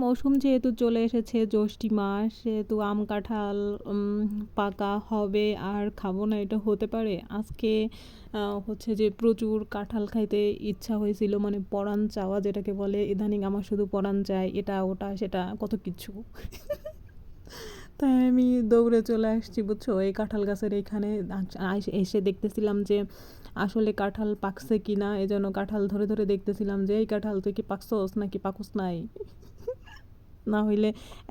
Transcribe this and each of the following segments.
মৌসুম যেহেতু চলে এসেছে, জ্যৈষ্ঠী মাস, সেহেতু আম কাঁঠাল পাকা হবে আর খাব না, এটা হতে পারে। আজকে হচ্ছে যে প্রচুর কাঁঠাল খাইতে ইচ্ছা হয়েছিল মানে পরাণ চাওয়া যেটাকে বলে, ইদানিং আমার শুধু পরাণ চাই, এটা, ওটা, সেটা, কত কিছু। তাই আমি দৌড়ে চলে আসছি, বুঝছ? এই কাঁঠাল গাছের আস- এসে দেখতেছিলাম যে আসলে কাঁঠাল পাকছে কি না এজন্য কাঁঠাল ধরে ধরে দেখতেছিলাম যে, এই কাঁঠাল তুই কি পাকছস নাকি পাকস নাই? না হইলে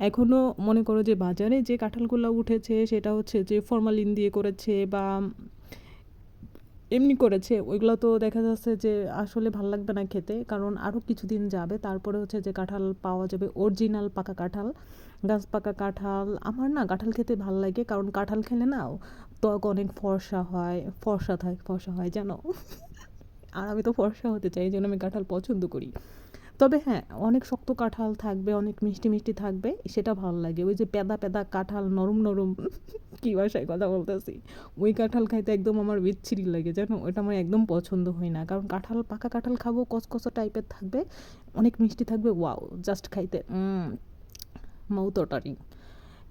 এখনও মনে করো যে বাজারে যে কাঁঠালগুলো উঠেছে, সেটা হচ্ছে যে ফরমালিন দিয়ে করেছে বা এমনি করেছে, ওইগুলো তো দেখা যাচ্ছে যে আসলে ভালো লাগবে না খেতে। কারণ আরও কিছুদিন যাবে, তারপরে হচ্ছে যে কাঁঠাল পাওয়া যাবে অরিজিনাল পাকা কাঁঠাল, গাছ পাকা কাঁঠাল। আমার না কাঁঠাল খেতে ভালো লাগে, কারণ কাঁঠাল খেলে না ত্বক অনেক ফর্সা হয়, ফর্সা থাকে, ফর্সা হয়, জানো? আর আমি তো ফর্সা হতে চাই জন্য আমি কাঁঠাল পছন্দ করি। তবে হ্যাঁ অনেক শক্ত কাঁঠাল থাকবে, অনেক মিষ্টি মিষ্টি থাকবে, সেটা ভালো লাগে। ওই যে পেদা পেদা কাঁঠাল, নরম নরম, কী ভাষায় কথা বলতেছি? ওই কাঁঠাল খাইতে একদম আমার বিচ্ছিরি লাগে যেন ওটা আমার একদম পছন্দ হয় না। কারণ কাঁঠাল, পাকা কাঁঠাল খাব কসকসো টাইপের থাকবে, অনেক মিষ্টি থাকবে, ওয়াও, জাস্ট খাইতে মৌতটারি।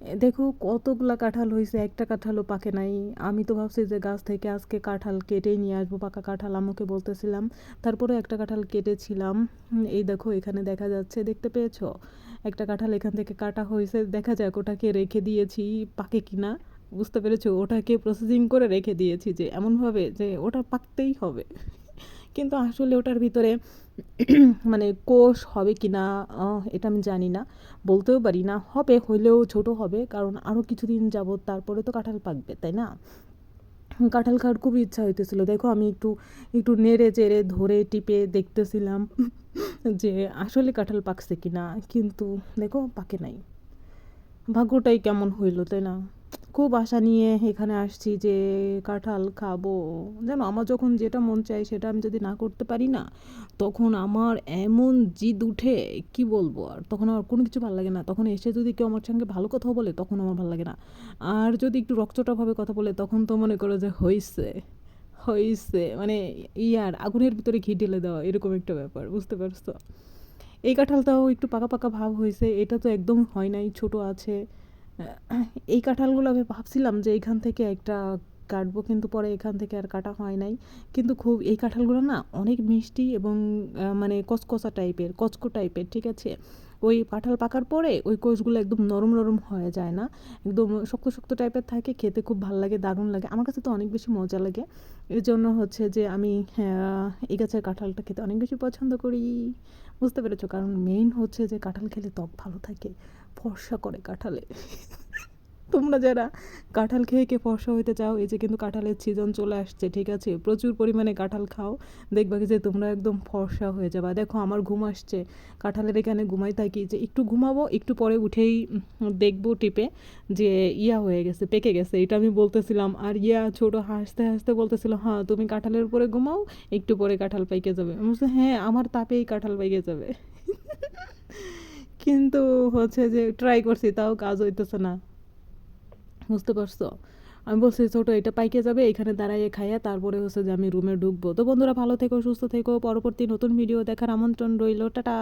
দেখো কতগুলা কাঁঠাল হয়েছে একটা কাঁঠালও পাকে নাই। আমি তো ভাবছি যে গাছ থেকে আজকে কাঁঠাল কেটেই নিয়ে আসব, পাকা কাঁঠাল আমাকে বলতেছিলাম। তারপরে একটা কাঁঠাল কেটেছিলাম। এই দেখো এখানে দেখা যাচ্ছে, দেখতে পেয়েছ? একটা কাঁঠাল এখান থেকে কাটা হয়েছে দেখা যাক ওটাকে রেখে দিয়েছি, পাকে কিনা। বুঝতে পেরেছ? ওটাকে প্রসেসিং করে রেখে দিয়েছি যে, এমনভাবে যে ওটা পাকতেই হবে। কিন্তু আসলে ওটার ভিতরে মানে কোষ হবে কি না এটা আমি জানি না। বলতেও পারি না, হবে, হইলেও ছোট হবে, কারণ আরও কিছুদিন যাবত তারপরে তো কাঁঠাল পাকবে, তাই না? কাঁঠাল খাওয়ার খুবই ইচ্ছা হইতেছিল। দেখো, আমি একটু একটু নেড়ে চেড়ে ধরে টিপে দেখতেছিলাম যে আসলে কাঁঠাল পাকছে কি না, কিন্তু দেখো, পাকে নাই। ভাগ্যটাই কেমন হইল, তাই না? খুব আশা নিয়ে এখানে আসছি যে কাঁঠাল খাব। জানো আমার যখন যেটা মন চাই সেটা আমি যদি না করতে পারি না, তখন আমার এমন জিদ উঠে, কি বলব আর? তখন আমার কোনো কিছু ভালো লাগে না। তখন এসে যদি কেউ আমার সঙ্গে ভালো কথা বলে, তখন আমার ভালো লাগে না। আর যদি একটু রকচটাভাবে কথা বলে, তখন তো মনে করো যে হইছে হয়েছে মানে ইয়ার আগুনের ভিতরে ঘি ঢেলে দেওয়া, এরকম একটা ব্যাপার, বুঝতে পারছ? এই কাঁঠালটাও একটু পাকা পাকা ভাব হয়েছে এটা তো একদম হয় নাই, ছোট আছে। এই কাঁঠালগুলো আমি ভাবছিলাম যে এখান থেকে একটা কাটবো কিন্তু পরে এখান থেকে আর কাটা হয় নাই। কিন্তু খুব এই কাঁঠালগুলো না অনেক মিষ্টি এবং মানে কচকচা টাইপের, কচকো টাইপের, ঠিক আছে? ওই কাঁঠাল পাকার পরে ওই কোষগুলো একদম নরম নরম হয়ে যায় না। একদম শক্ত শক্ত টাইপের থাকে, খেতে খুব ভালো লাগে, দারুণ লাগে। আমার কাছে তো অনেক বেশি মজা লাগে। এর জন্য হচ্ছে যে আমি এই গাছের কাঁঠালটা খেতে অনেক বেশি পছন্দ করি। বুঝতে পেরেছ? কারণ মেইন হচ্ছে যে কাঁঠাল খেলে ত্বক ভালো থাকে, ফর্সা করে কাঁঠালে। তোমরা যারা কাঁঠাল খেয়ে কে ফর্সা হইতে চাও, এই যে কিন্তু কাঁঠালের সিজন চলে আসছে, ঠিক আছে? প্রচুর পরিমাণে কাঁঠাল খাও, দেখবা যে তোমরা একদম ফর্সা হয়ে যাবে। দেখো, আমার ঘুম আসছে। কাঁঠালের এখানে ঘুমাই থাকি যে একটু ঘুমাবো, একটু পরে উঠেই দেখব টিপে যে ইয়া হয়ে গেছে, পেকে গেছে। এটা আমি বলতেছিলাম। আর ইয়া ছোট হাসতে হাসতে বলতেছিল হ্যাঁ তুমি কাঁঠালের উপরে ঘুমাও, একটু পরে কাঁঠাল পাইকে যাবে। হ্যাঁ আমার তাপেই কাঁঠাল পাইকে যাবে। কিন্তু হচ্ছে যে ট্রাই করছি, তাও কাজ হইতেছে না। বুঝতে পারছ? আমি বলছি, ছোটো, এটা পাইকে যাবে, এখানে দাঁড়াইয়ে খাইয়া তারপরে হচ্ছে যে আমি রুমে ঢুকবো। তো বন্ধুরা, ভালো থেকো, সুস্থ থেকো। পরবর্তী নতুন ভিডিও দেখার আমন্ত্রণ রইল। টাটা!